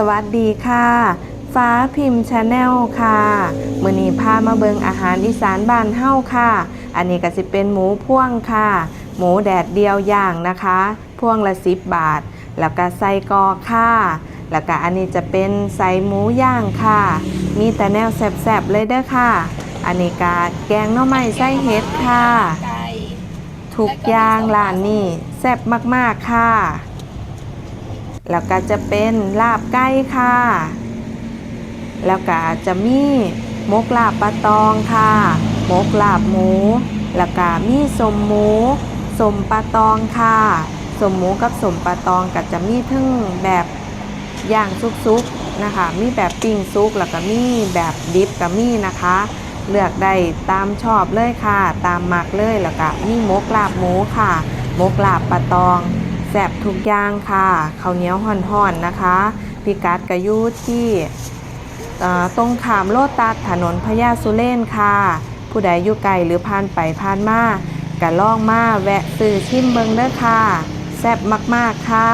สวัสดีค่ะ ฟ้าพิมพ์ชาแนลค่ะมือนี้พามาเบิงอาหารอีสานบ้านเฮ้าค่ะ อันนี้ก็สิเป็นหมูพ่วงค่ะ หมูแดดเดียวย่างนะคะ พ่วงละสิบบาท แล้วก็ไส้กรอกค่ะ แล้วก็อันนี้จะเป็นไส้หมูย่างค่ะ มีแต่แนวแซ่บๆเลยเด้อค่ะ อันนี้กาแกงหน่อไม้ไส้เห็ดค่ะไก่ทุกอย่างร้านนี้แซ่บมากๆค่ะ แล้วก็จะเป็นลาบไก่ค่ะ แล้วก็จะมีหมกลาบปลาตองค่ะหมกลาบหมู แล้วก็มีสมหมูสมปลาตองค่ะสมหมูกับสมปลาตองก็จะมีทั้งแบบย่างซุกๆนะคะ มีแบบปิ้งซุกแล้วก็มีแบบดิบก็มีนะคะ เลือกได้ตามชอบเลยค่ะ ตามมักเลยแล้วก็มีหมกลาบหมูค่ะหมกลาบปลาตอง แซบทุกอย่างค่ะข้าวเหนียวห่อนๆนะคะพิกัดกระยูที่ตรงขามโลตัสถนนพญาสุเล่นค่ะ ผู้ใดอยู่ไกลหรือผ่านไปผ่านมาก็ล่องมาแวะซื้อชิมเบิงเด้อค่ะ แซ่บมากๆค่ะ